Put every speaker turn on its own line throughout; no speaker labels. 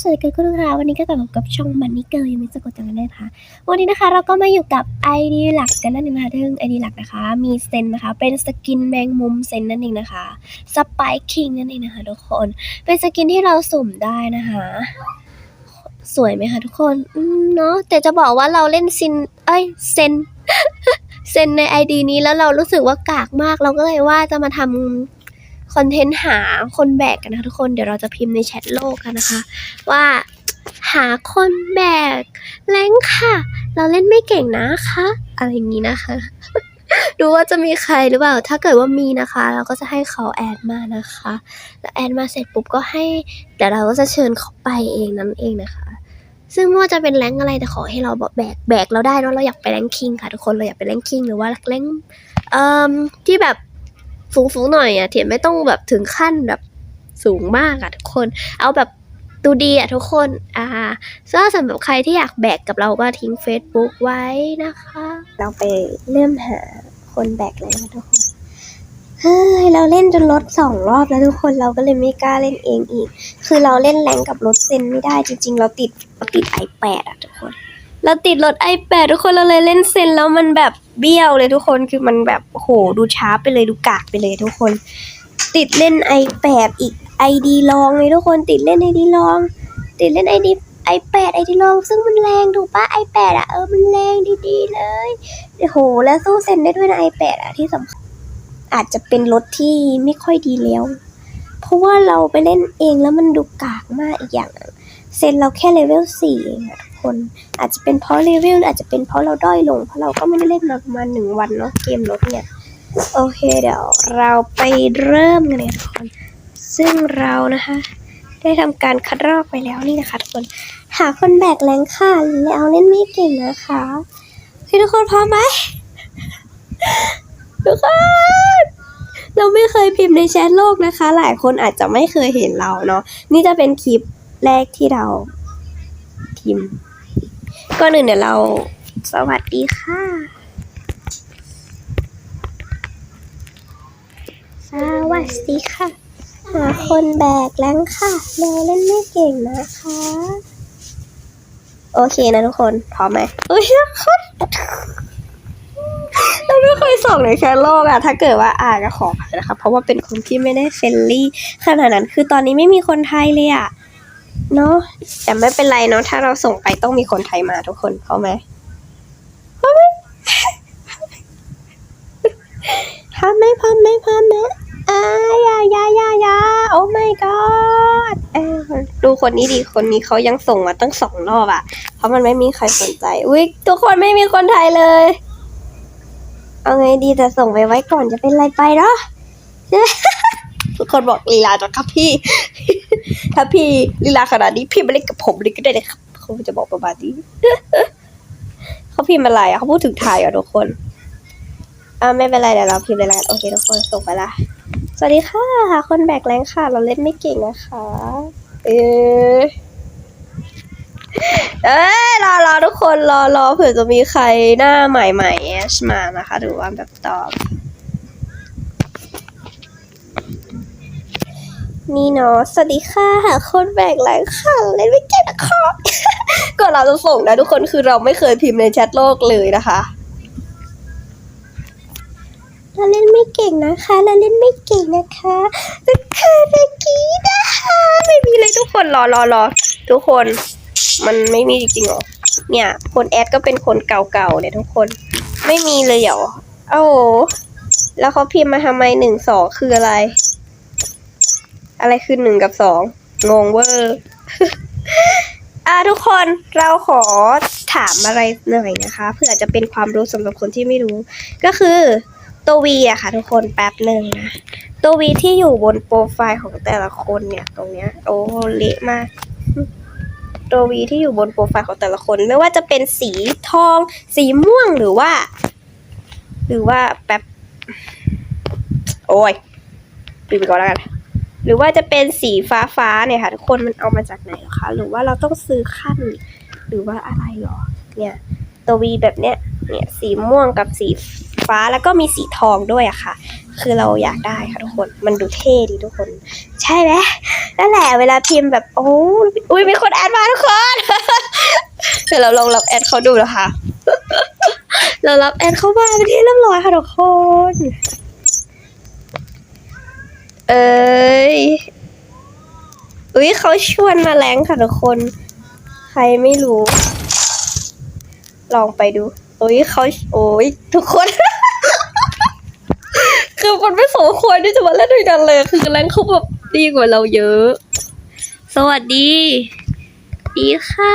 สวัสดีคุณลูกค้าวันนี้ก็กลับมากับช่องมันนี่เกอร์ยังไม่สะกดจังกันได้นะคะวันนี้นะคะเราก็มาอยู่กับ ID หลักกันนั่นเองนะคะซึ่ง ID หลักนะคะ มีเซนนะคะ เป็นสกินแมงมุมเซนนั่นเองนะคะสไปคิงนั่นเองนะคะทุกคน เป็นสกินที่เราสุ่มได้นะคะ สวยไหมคะทุกคนอืมเนาะแต่จะบอกว่าเราเล่นซินเอ้ยเซนเซนใน ID นี้แล้วเรารู้สึกว่ากากมาก เราก็เลยว่าจะมาทำ คอนเทนต์หาคนแบกกันนะคะทุกคนเดี๋ยวเราจะพิมพ์ในแชทโลกกันนะคะ ว่าหาคนแบกแรงค่ะ เราเล่นไม่เก่งนะคะอะไรอย่างนี้นะคะ ดูว่าจะมีใครหรือเปล่า ถ้าเกิดว่ามีนะคะ เราก็จะให้เขาแอดมานะคะ แล้วแอดมาเสร็จปุ๊บก็ให้เดี๋ยวเราก็จะเชิญเขาไปเองนั่นเองนะคะ ซึ่งไม่ว่าจะเป็นแรงอะไรแต่ขอให้เราแบกแบกเราได้เนอะเราอยากไปแรงคิงค่ะทุกคนเราอยากไปแรงคิงหรือว่าแรงเอ่อที่แบบ สูงๆหน่อยอะเถียนไม่ต้องแบบถึงขั้นแบบสูงมากอะทุกคน เอาแบบดูดีอะทุกคน อ่าก็สำหรับใครที่อยากแบกกับเราก็ทิ้ง Facebook ไว้นะคะ เราไปเริ่มหาคนแบกเลยนะทุกคน เฮ้ย เราเล่นจนรถสองรอบแล้วทุกคนเราก็เลยไม่กล้าเล่นเองอีก คือเราเล่นแรงกับรถเซนไม่ได้จริง ๆ เราติดเราติด iPad อะทุกคน เราติดรถ iPad ทุกคนเราเลยเล่นเซนแล้วมันแบบเบี้ยวเลยทุกคนคือมันแบบโหดูช้าไปเลยดูกากไปเลยทุกคน ติดเล่น iPad อีก ID ลองเลยทุกคนติดเล่น ID ลอง ติดเล่น ID iPad ID ลองซึ่งมันแรงถูกปะ iPad อะเออมันแรงดีๆเลยโหแล้วสู้เซนได้ด้วยนะ iPad อะที่สำคัญอาจจะเป็นรถที่ไม่ค่อยดีแล้ว เพราะว่าเราไปเล่นเองแล้วมันดูกากมากอีกอย่างเซนเราแค่เลเวลสี่เองอะ คน อาจจะเป็นเพราะเลเวลอาจจะเป็นเพราะเราด้อยลง เพราะเราก็ไม่ได้เล่นมาประมาณหนึ่งวันเนาะเกมรถเนี่ย โอเคเดี๋ยวเราไปเริ่มกันเลยทุกคน ซึ่งเรานะคะ ได้ทำการคัดลอกไปแล้วนี่นะคะทุกคน หาคนแบกแรงค่ะแล้วเล่นไม่เก่งนะคะคทุกคนพร้อมไหมทุกคนเราไม่เคยพิมพ์ในแชทโลกนะคะ หลายคนอาจจะไม่เคยเห็นเราเนาะนี่จะเป็นคลิปแรกที่เราพิมพ์ ก่อนอื่นเดี๋ยวเรา สวัสดีค่ะ สวัสดีค่ะ หาคนแบกแรงค่ะเราเล่นไม่เก่งนะคะ โอเคนะทุกคน พร้อมไหมเอ้ยทุกคนเราไม่เคยส่งในแชทโลกอะถ้าเกิดว่าอ่านก็ขออภัยนะคะ เพราะว่าเป็นคนที่ไม่ได้เฟรนลี่ขนาดนั้น คือตอนนี้ไม่มีคนไทยเลยอะ เนาะแต่ไม่เป็นไรเนาะถ้าเราส่งไปต้องมีคนไทยมาทุกคนพร้อมไหมพร้อมไหมพร้อมไหมพร้อมไหมพร้อมไหมอ่ายายายายาโอ้ my god เออดูคนนี้ดีคนนี้เขายังส่งมาตั้งสองรอบอะเพราะมันไม่มีใครสนใจอุ้ยทุกคนไม่มีคนไทยเลย เอาไงดีแต่ส่งไปไว้ก่อนจะเป็นไรไปเนาะ คนบอกลีลาจังครับพี่ ถ้าพี่ลีลาขนาดนี้พี่มาเล่นกับผมเลยก็ได้นะครับเขาจะบอกประมาณนี้เขาพิมพ์อะไรอะเขาพูดถึงไทยอะทุกคนอ่าไม่เป็นไรเดี๋ยวเราพิมพ์เลยละกันโอเคทุกคนส่งไปละสวัสดีค่ะคนแบกแรงค่ะ เราเล่นไม่เก่งนะคะเออเอ้ยรอรอทุกคนรอรอเผื่อจะมีใครหน้าใหม่ๆแอชมานะคะหรือว่าแบบตอบ นี่เนาะ สวัสดีค่ะหาคนแบกแรงค่ะเล่นไม่เก่งนะคะก่อนเราจะส่งนะทุกคนคือเราไม่เคยพิมพ์ในแชทโลกเลยนะคะเราเล่นไม่เก่งนะคะเราเล่นไม่เก่งนะคะแต่ค่ะเมื่อกี้นะคะไม่มีเลยทุกคนรอรอรอทุกคน มันไม่มีจริงๆหรอเนี่ย คนแอดก็เป็นคนเก่าๆเนี่ยทุกคน ไม่มีเลยเหรอโอ้แล้วเขาพิมพ์มาทำไมหนึ่งสองคืออะไร อะไรคือหนึ่งกับสองงงเวอร์อ่าทุกคนเราขอถามอะไรหน่อยนะคะเผื่อจะเป็นความรู้สำหรับคนที่ไม่รู้ ก็คือตัววีอะค่ะ ทุกคนแป๊บหนึ่งนะตัววีที่อยู่บนโปรไฟล์ของแต่ละคนเนี่ยตรงเนี้ยโอ้เละมากตัววีที่อยู่บนโปรไฟล์ของแต่ละคน ไม่ว่าจะเป็นสีทอง สีม่วงหรือว่า หรือว่าแป๊บ โอ้ยปิดไปก่อนแล้วกัน หรือว่าจะเป็นสีฟ้าฟ้าๆเนี่ยค่ะทุกคนมันเอามาจากไหนหรอคะหรือว่าเราต้องซื้อขั้น หรือว่าอะไรหรอเนี่ยตัววีแบบเนี้ยเนี่ยสีม่วงกับสีฟ้าแล้วก็มีสีทองด้วยอะค่ะ คือเราอยากได้ค่ะทุกคนมันดูเท่ดีทุกคน ใช่ไหมนั่นแหละเวลาพิมพ์แบบโอ้อุ้ยมีคนแอดมาทุกคนเดี๋ยวเราลองรับแอดเขาดูนะคะเรารับแอดเข้ามาเป็นที่เรียบร้อยค่ะทุกคน เอ้ยอุ้ยเขาชวนมาแรงค่ะทุกคน ใครไม่รู้ ลองไปดูโอ้ยเขาโอ้ยทุกคน คือมันไม่สมควรที่จะมาเล่นด้วยกันเลย คือแรงเขาแบบดีกว่าเราเยอะ สวัสดี ดีค่ะ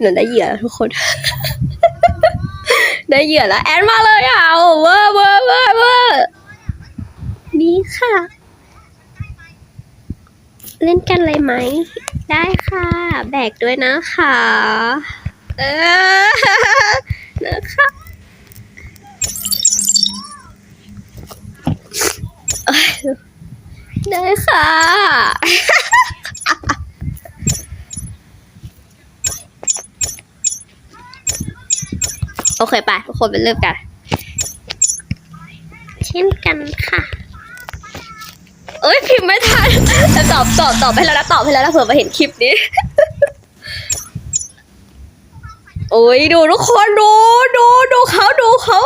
หมือนได้เหยื่อทุกคน ได้เหยื่อแล้ว แอนมาเลยอะโอ้เวอร์เวอร์เวอร์เวอร์ดีค่ะ เล่นกันเลยไหม ได้ค่ะ แบกด้วยนะคะ เออนะคะได้ค่ะ โอเคไปทุกคนไปเริ่มกัน เช่นกันค่ะ เอ้ยพิมพ์ไม่ทันแต่ตอบตอบตอบไปแล้วนะตอบไปแล้วนะเผื่อมาเห็นคลิปนี้ โอ้ยดูทุกคนดูดูดูเขาดูเขา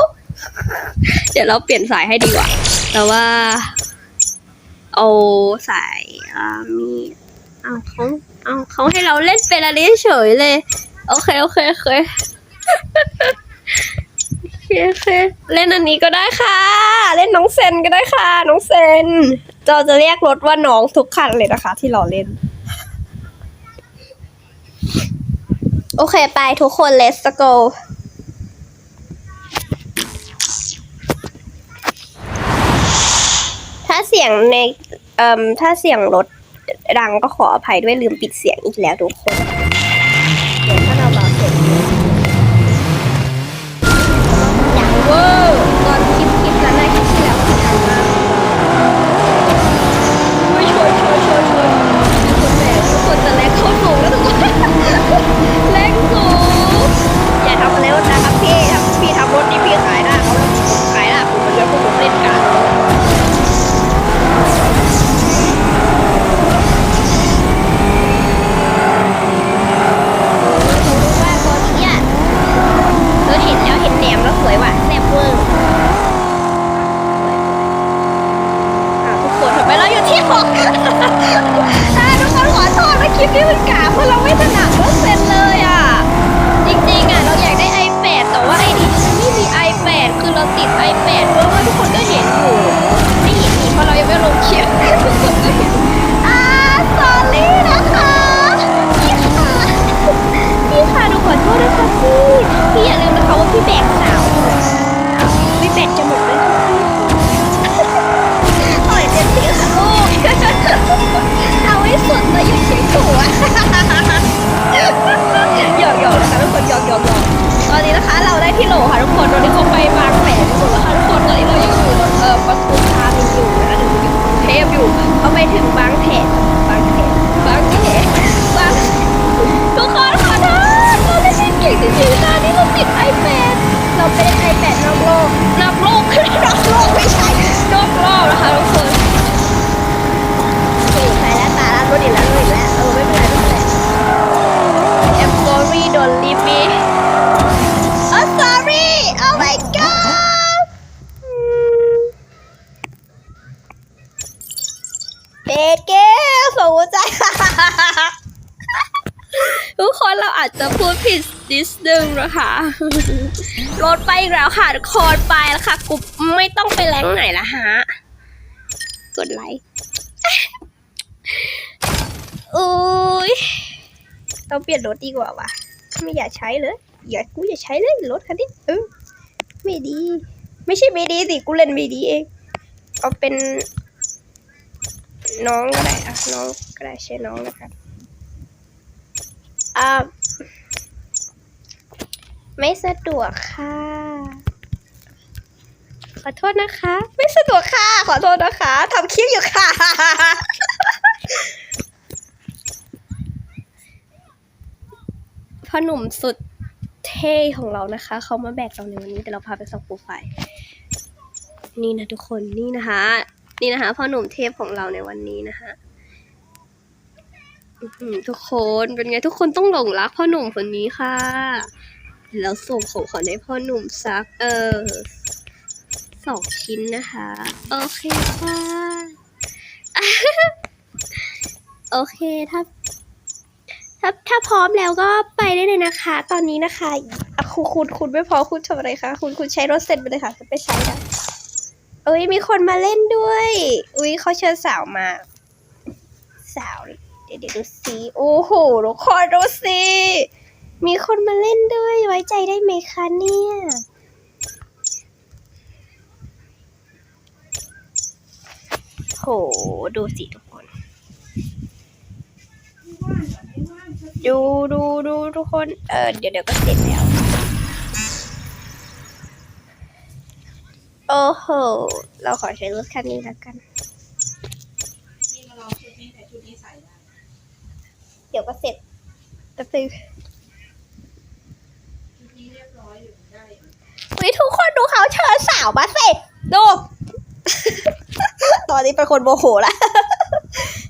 เดี๋ยวเราเปลี่ยนสายให้ดีกว่า แต่ว่า เอาสายอ่ามีเอาเขาเอาเขาให้เราเล่นเป็นอะไรเฉยเลย โอเค โอเคโอเค โอเคเล่นอันนี้ก็ได้ค่ะ เล่นน้องเซนก็ได้ค่ะ น้องเซนเราจะเรียกรถว่าน้องทุกคันเลยนะคะ ที่เราเล่น โอเคไปทุกคน let's go ถ้าเสียงในเอ่มถ้าเสียงรถดังก็ขออภัยด้วยลืมปิดเสียงอีกแล้วทุกคน ดั รถไปอีกแล้วค่ะทุกคนไปแล้วค่ะกูไม่ต้องไปแรงไหนละฮะ กดไลค์อุ้ยเราเปลี่ยนรถดีกว่าวะไม่อยากใช้เลย อย่ากูอย่าใช้เลยรถคันนี้เออไม่ดี ไม่ใช่ไม่ดีสิกูเล่นไม่ดีเองเอาเป็นน้องก็ได้อะน้องก็ได้ใช่น้องนะครับอ่า ไม่สะดวกค่ะ ขอโทษนะคะ ไม่สะดวกค่ะ ขอโทษนะคะทำคลิปอยู่ค่ะ พ่อหนุ่มสุดเท่ของเรานะคะ เขามาแบกเราในวันนี้แต่เราพาไปส่องปรไฟนี่นะทุกคนนี่นะคะ นี่นะคะพ่อหนุ่มเทพของเราในวันนี้นะคะทุกคนเป็นไงทุกคนต้องหลงรักพ่อหนุ่มคนนี้ค่ะ แล้วส่งของขวัญให้พ่อหนุ่มสัก เออสองชิ้นนะคะ โอเคค่ะ โอเคถ้าถ้าถ้าพร้อมแล้วก็ไปได้เลยนะคะ ตอนนี้นะคะอะคุณคุณคุณไม่พอคุณทำอะไรคะคุณคุณใช้รถเสร็จไปเลยค่ะจะไปใช้ได้เอ้ยมีคนมาเล่นด้วย อุ้ยเขาเชิญสาวมา สาว เดี๋ยวเดี๋ยวดูสิโอ้โหทุกคนดูสิ มีคนมาเล่นด้วยไว้ใจได้ไหมคะเนี่ย โห ดูสิทุกคน ดูดูดูทุกคน เออเดี๋ยวเดี๋ยวก็เสร็จแล้ว โอ้โห เราขอใช้รถคันนี้แล้วกัน เดี๋ยวก็เสร็จแป๊บนึง
ชุดนี้เรียบร้อยอยู่ได้อยู่
อุ้ยทุกคนดูเขาเชิญสาวมาสร็จดู ตอนนี้เป็นคนโมโหละ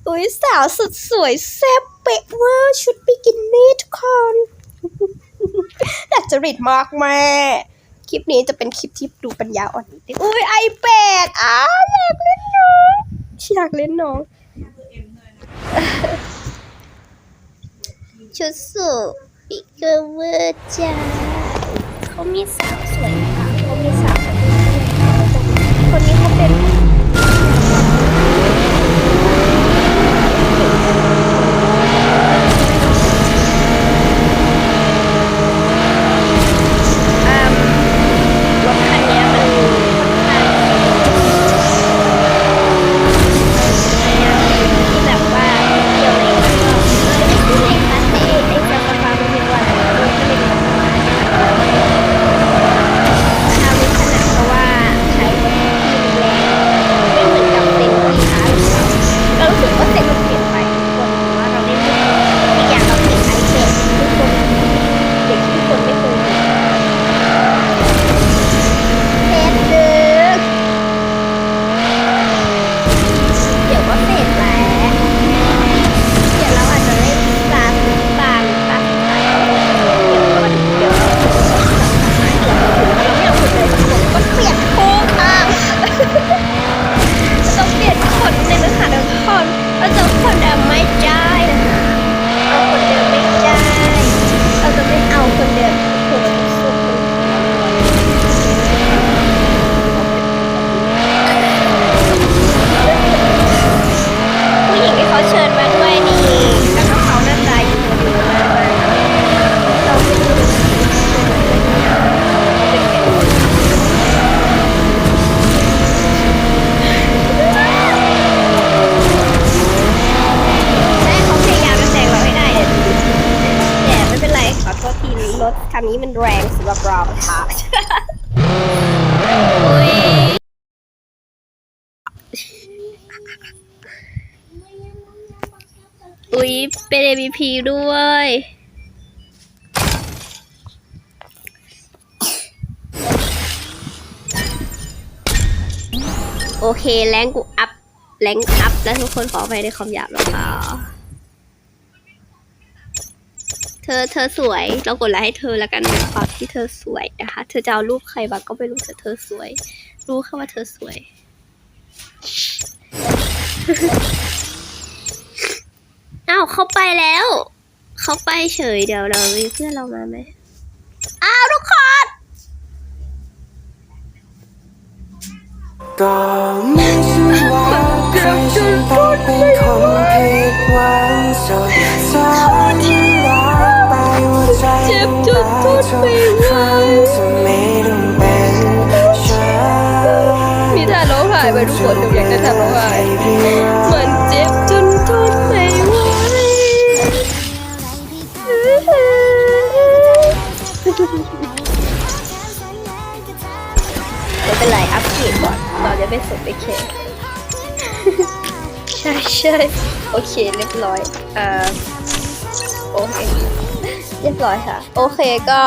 อุ้ยสาวสุดสวยแซ่บเป๊ะเวอร์ชุดบิกินี่ทุกคนดัดจริตมากแม่คลิปนี้จะเป็นคลิปที่ดูปัญญาอ่อนนิดนึงอุ้ยไอแปดอ้าอยากเล่นน้องอยากเล่นน้องชุดสูทปิกเกอร์เวอร์จ้าเขามีสาวสวย นะคะเขามีสาวคนนี้คนนี้เขาเป็นอืมรถคันเนี้ยมันค่อนข้างที่แบบว่าเกี่ยวในมันก็ไม่ได้คลาสไอ้ไอ้เจ้าสภาพมันเป็นวันมันก็ไม่ได้ทำงานถ้าไม่ถนัดเพราะว่าใช้รถที่มันแรงไม่เหมือนกับเซ็นที่ช้าหรือเปล่าเรารู้สึกว่าเซ็นมันเปลี่ยนไปทุกคนว่าเราได้เล่นอีกอย่างเราติดไอแพดทุกคนเด็กทุกคนไม่เคยมีเซ็นดึกเดี๋ยวก็เสร็จแล้ว เดี๋ยวเราอาจจะเล่นตาสุดตาหรือตาสุดท้ายเดี๋ยวมันเดี๋ยวเราไม่เอาคนเลยก็เปลี่ยนโค้งค่ะต้องเปลี่ยนคนในเนื้อหาทุกคนเราจะคนเดิมไม่ได้นะคะเอาคนเดิมไม่ได้เราจะไม่เอาคนเดิมคนสุดผู้หญิงที่เขาเชิญมาด้วยนี่แล้วก็เขาหน้าตาอยู่ดีมากเลยเราไม่รู้เป็นไงแม่เขาพยายามจะแซงเราให้ได้เนี่ยแต่ไม่เป็นไรขอโทษทีรถคั นี้มันแรงสำหรับเราค่ะอุ้ยอุ๊ยเป็น MVP ด้วย โอเค แรงกูอัพ แรงอัพ แล้วทุกคนขอไปในคำหยาบนะคะ เธอเธอสวยเรากดไลค์ให้เธอแล้วกันในความที่เธอสวยนะคะ เธอจะเอารูปใครบ้างก็ไม่รู้แต่เธอสวย รู้แค่ว่าเธอสวย อ้าวเขาไปแล้ว เขาไปเฉยเดี๋ยวเรามีเพื่อนเรามาไหมอ้าวทุกคน
ร้องไห้ไป
ทุกคนเดี๋ยวอยากจะท่าร้องไห้มันเจ็บจนทนไม่ไหวไม่เป็นไรอัปเกรดก่อนเราจะไปส่งไปเคใช่ใช่โอเคเรียบร้อยเอ่อโอเคเรียบร้อยค่ะ โอเคก็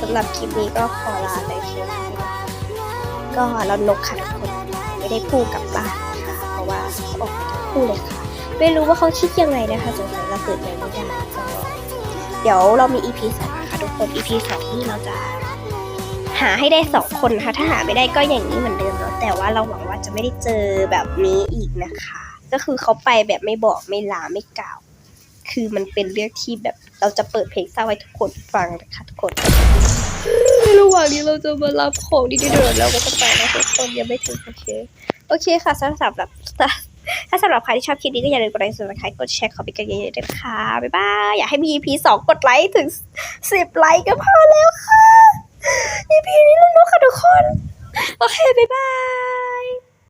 สำหรับคลิปนี้ก็ขอลาไปเพียงเท่านี้นะคก็เรานกค่ะ ไม่ได้พูดกลับบ้านนะคะเพราะว่าเขาออกทั้งคู่เลยค่ะ ไม่รู้ว่าเขาคิดยังไงนะคะสงสัยเราเปิดไปไม่ได้ก็เดี๋ยวเรามี EP สองนะคะทุกคน EP สองนี่เราจะ หาให้ได้สองคนนะคะ ถ้าหาไม่ได้ก็อย่างนี้เหมือนเดิมเนาะแต่ว่าเราหวังว่าจะไม่ได้เจอแบบนี้อีกนะคะ ก็คือเขาไปแบบไม่บอกไม่ลาไม่กล่าว คือมันเป็นเรื่องที่แบบเราจะเปิดเพลงเศร้าให้ทุกคนฟังนะคะทุกคน ในระหว่างนี้เราจะมารับของดีๆเดี๋ยวเราก็จะไปนะทุกคนยังไม่ถึงโอเคโอเคค่ะสำหรับถ้าสำหรับใครที่ชอบคลิปนี้ก็อย่าลืมกดไลค์กดซัครกดแชร์ขอไปกันเยอะๆด้วยนะคะ บ๊ายบาย อยากให้มี EP สองกดไลค์ถึงสิบไลค์ก็พอแล้วค่ะ EP นี้ลุ้นๆค่ะทุกคน โอเค บ๊ายบาย